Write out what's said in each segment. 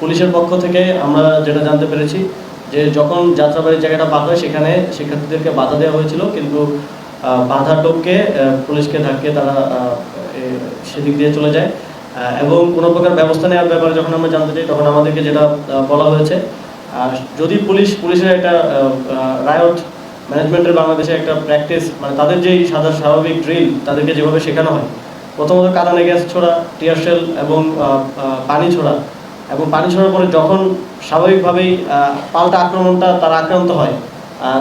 পুলিশের পক্ষ থেকে আমরা যেটা জানতে পেরেছি যে যখন যাত্রাবাড়ির জায়গাটা পাক হয়, সেখানে শিক্ষার্থীদেরকে বাধা দেওয়া হয়েছিল। কিন্তু বাধা টপকে পুলিশকে ধাক্কে তারা সেদিক দিয়ে চলে যায়। এবং কোনো প্রকার ব্যবস্থা নেওয়ার ব্যাপারে যখন আমরা জানতে চাই, তখন আমাদেরকে যেটা বলা হয়েছে যদি পুলিশ, পুলিশের একটা রায়ট ম্যানেজমেন্টের বাংলাদেশে একটা প্র্যাকটিস মানে তাদের যেই সাদা, স্বাভাবিক ড্রিল তাদেরকে যেভাবে শেখানো হয়, প্রথমত কাদানে গ্যাস ছোড়া টিয়ার শেল এবং পানি ছোড়া এবং পানি ছোড়ার পরে যখন স্বাভাবিকভাবেই পাল্টা আক্রমণটা তারা আক্রান্ত হয়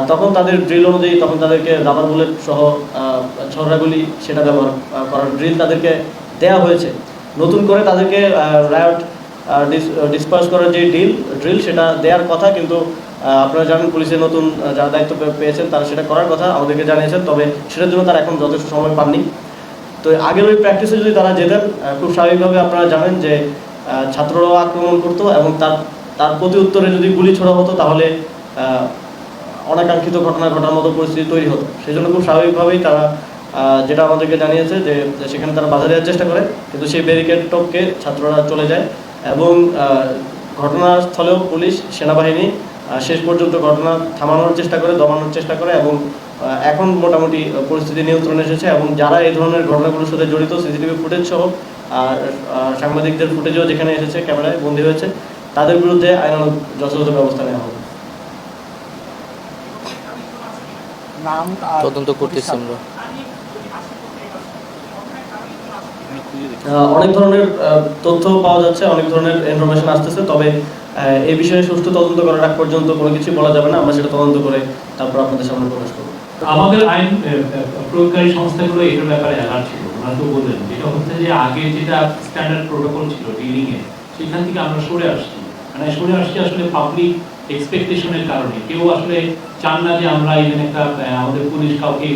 তখন তাদের ড্রিল অনুযায়ী তখন তাদেরকে রাবার বুলেট সহ ছড়াগুলি সেটা ব্যবহার করার ড্রিল তাদেরকে দেয়া হয়েছে। নতুন করে তাদেরকে রায়ট ডিসপার্স করার যে ড্রিল ড্রিল সেটা দেওয়ার কথা কিন্তু আপনারা জানেন পুলিশের নতুন যারা দায়িত্ব পেয়েছেন তারা সেটা করার কথা আমাদেরকে জানিয়েছেন, তবে সেটার জন্য তারা এখন যথেষ্ট সময় পাননি। তো আগের ওই প্র্যাকটিসে যদি তারা যেতেন খুব স্বাভাবিকভাবে আপনারা জানেন যে ছাত্ররাও আক্রমণ করতো এবং তার তার প্রতি উত্তরে যদি গুলি ছোড়া হতো তাহলে অনাকাঙ্ক্ষিত ঘটনা ঘটার মতো পরিস্থিতি তৈরি হতো। সেই জন্য খুব স্বাভাবিকভাবেই তারা যেটা আমাদেরকে জানিয়েছে যে সেখানে তারা বাধা দেওয়ার চেষ্টা করে, কিন্তু সেই ব্যারিকেড টপকে ছাত্ররা চলে যায় এবং ঘটনাস্থলেও পুলিশ, সেনাবাহিনী শেষ পর্যন্ত ঘটনা থামানোর চেষ্টা করে, দমানোর চেষ্টা করে এবং এখন মোটামুটি পরিস্থিতি নিয়ন্ত্রণে এসেছে এবং যারা এই ধরনের ঘটনাগুলোর সাথে জড়িত সিসিটিভি ফুটেজ সহ আর সাংবাদিকদের ফুটেজও যেখানে এসেছে ক্যামেরায় বন্দী হয়েছে তাদের বিরুদ্ধে আইনানুগ যথাযথ ব্যবস্থা নেওয়া হবে। তদন্ত করতেছি আমরা। অনেক ধরনের তথ্য পাওয়া যাচ্ছে অনেক ধরনের ইনফরমেশন আসতেছে তবে আহ, এই বিষয়ে সুষ্ঠু তদন্ত করার আগ পর্যন্ত কোনো কিছু বলা যাবে না আমরা সেটা তদন্ত করে তারপর আপনাদের সামনে প্রকাশ করব। আমাদের আইন প্রয়োগকারী সংস্থাগুলো এটার ব্যাপারে অ্যালার্ট ছিল। তো বললেন, যেটা হচ্ছে যে আগে যেটা স্ট্যান্ডার্ড প্রোটোকল ছিল ডিলিং এ, সেখান থেকে আমরা সরে আসছি। মানে সরে আসছি আসলে পাবলিক এক্সপেকটেশনের কারণে। কেউ আসলে চান না যে আমরা ইভেন একটা আমাদের পুলিশ কাউকে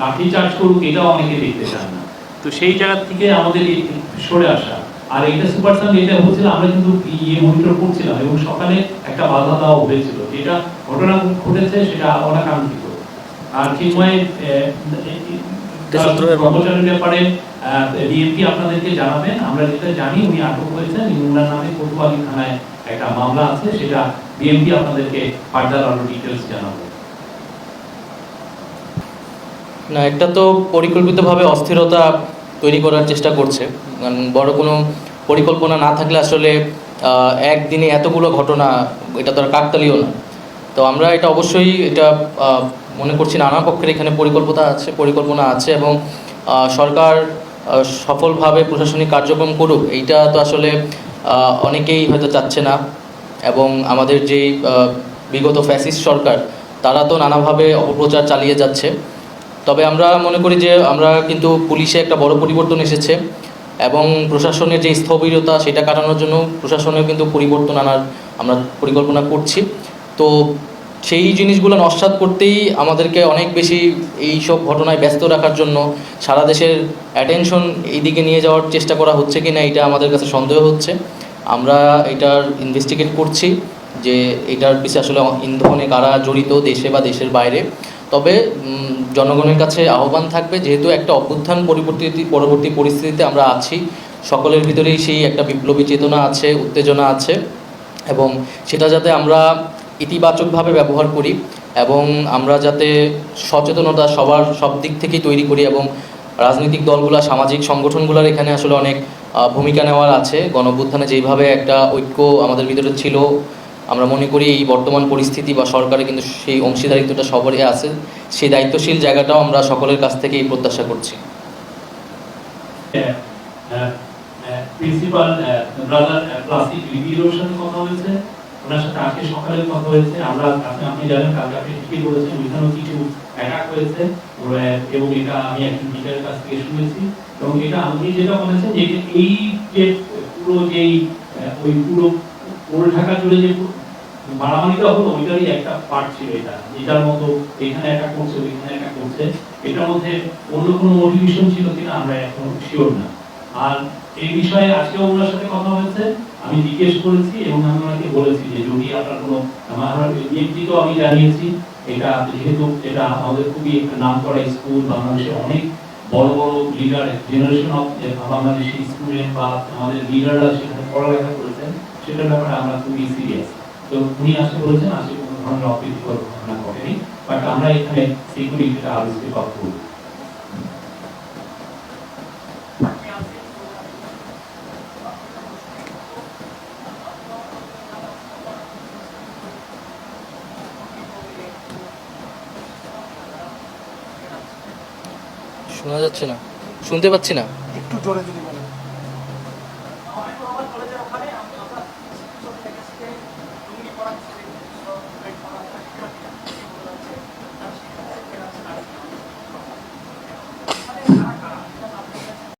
লাঠি চার্জ করুক, এটাও অনেকে দেখতে চান না। তো সেই জায়গা থেকে আমাদের সরে আসা। আর এটা সুপার সান এটা হচ্ছিল, আমরা কিন্তু ইয়ে মনিটর করছিলাম এবং সকালে একটা বাধা দেওয়া হয়েছিল। যেটা ঘটনা ঘটেছে, সেটা অনাকাঙ্ক্ষিত। আর চিন্ময় দেশদ্রোহের। ব্যাপারে বিএনপি আপনাদেরকে জানাবেন আমরা যেটা জানি উনি আটক হয়েছেন নামে কোতোয়ালি থানায় একটা মামলা আছে সেটা বিএনপি আপনাদেরকে ফার্দার আরও ডিটেলস জানাবে। না একটা তো পরিকল্পিতভাবে অস্থিরতা তৈরি করার চেষ্টা করছে। বড় কোনো পরিকল্পনা না থাকলে আসলে আহ, একদিনে এতগুলো ঘটনা এটা তো আর কাকতালীয় না। তো আমরা এটা অবশ্যই এটা আহ, মনে করছি নানা পক্ষের এখানে পরিকল্পনা আছে পরিকল্পনা আছে এবং সরকার সফলভাবে প্রশাসনিক কার্যক্রম করুক, এইটা তো আসলে অনেকেই হয়তো চাচ্ছে না এবং আমাদের যেই বিগত ফ্যাসিস্ট সরকার, তারা তো নানাভাবে অপপ্রচার চালিয়ে যাচ্ছে। তবে আমরা মনে করি যে, আমরা কিন্তু পুলিশে একটা বড় পরিবর্তন এসেছে এবং প্রশাসনের যে স্থবিরতা সেটা কাটানোর জন্য প্রশাসনেও কিন্তু পরিবর্তন আনার আমরা পরিকল্পনা করছি। তো সেই জিনিসগুলো নস্বাত করতেই আমাদেরকে অনেক বেশি এই সব ঘটনায় ব্যস্ত রাখার জন্য সারা দেশের অ্যাটেনশন এই দিকে নিয়ে যাওয়ার চেষ্টা করা হচ্ছে কি না এটা আমাদের কাছে সন্দেহ হচ্ছে। আমরা এটার ইনভেস্টিগেট করছি যে এটার পিছিয়ে আসলে ইন্ধনে কারা জড়িত দেশে বা দেশের বাইরে। তবে জনগণের কাছে আহ্বান থাকবে, যেহেতু একটা অভ্যুত্থান পরিবর্তী পরবর্তী পরিস্থিতিতে আমরা আছি, সকলের ভিতরেই সেই একটা বিপ্লবী চেতনা আছে, উত্তেজনা আছে। এবং সেটা যাতে আমরা ইতিবাচকভাবে ব্যবহার করি এবং আমরা যাতে সচেতনতা সবার সব দিক থেকেই তৈরি করি এবং রাজনৈতিক দলগুলা, সামাজিক সংগঠনগুলোর এখানে আসলে অনেক ভূমিকা নেওয়ার আছে। গণঅভ্যুত্থানে যেইভাবে একটা ঐক্য আমাদের ভিতরে ছিল, আমরা মনে করি এই বর্তমান পরিস্থিতি বা সরকারে কিন্তু সেই অংশীদারিত্বটা সবারই আছে। সেই দায়িত্বশীল জায়গাটাও আমরা সকলের কাছ থেকেই প্রত্যাশা করছি। প্রিন্সিপাল ব্রাদার প্লাস্টিক কথা হয়েছে। ওনার সাথে আজকে সকালে কথা হয়েছে, আমরা আপনি জানেন, কালকে আপনি ঠিকই বলেছেন, ওইখানেও কিছু অ্যাটাক হয়েছে এবং এটা আমি একজন টিচারের কাছ থেকে শুনেছি এবং এটা আপনি যেটা বলেছেন যে এই যে পুরো যেই ওই পুরো ওল ঢাকা জুড়ে যে মারামারিটা হলো, ওইটারই একটা পার্ট ছিল এটা এটার মতো এখানে একটা করছে, ওইখানে একটা করছে, এটার মধ্যে অন্য কোনো মোটিভেশন ছিল কিনা আমরা এখন শিওর না। আর এই বিষয়ে আজকেও ওনার সাথে কথা হয়েছে আমি জিজ্ঞেস করেছি এবং আমি ওনাকে বলেছি যে যদি আপনার কোনো আমার তো আমি জানিয়েছি। এটা যেহেতু এটা আমাদের খুবই একটা নাম করা স্কুল, বাংলাদেশে অনেক বড় বড় leader generation of Bangladeshi student বা আমাদের লিডাররা সেখানে পড়ালেখা করেছেন, সেটার ব্যাপারে আমরা খুবই সিরিয়াস তো উনি আসে বলেছেন আসে কোনো ধরনের অপ্রীতিকর ঘটনা ঘটেনি। বাট আমরা এখানে সিকিউরিটিটা আরও স্টেপ আপ করব। শোনা যাচ্ছে না শুনতে পাচ্ছি না একটু জোরে যদি বলেন।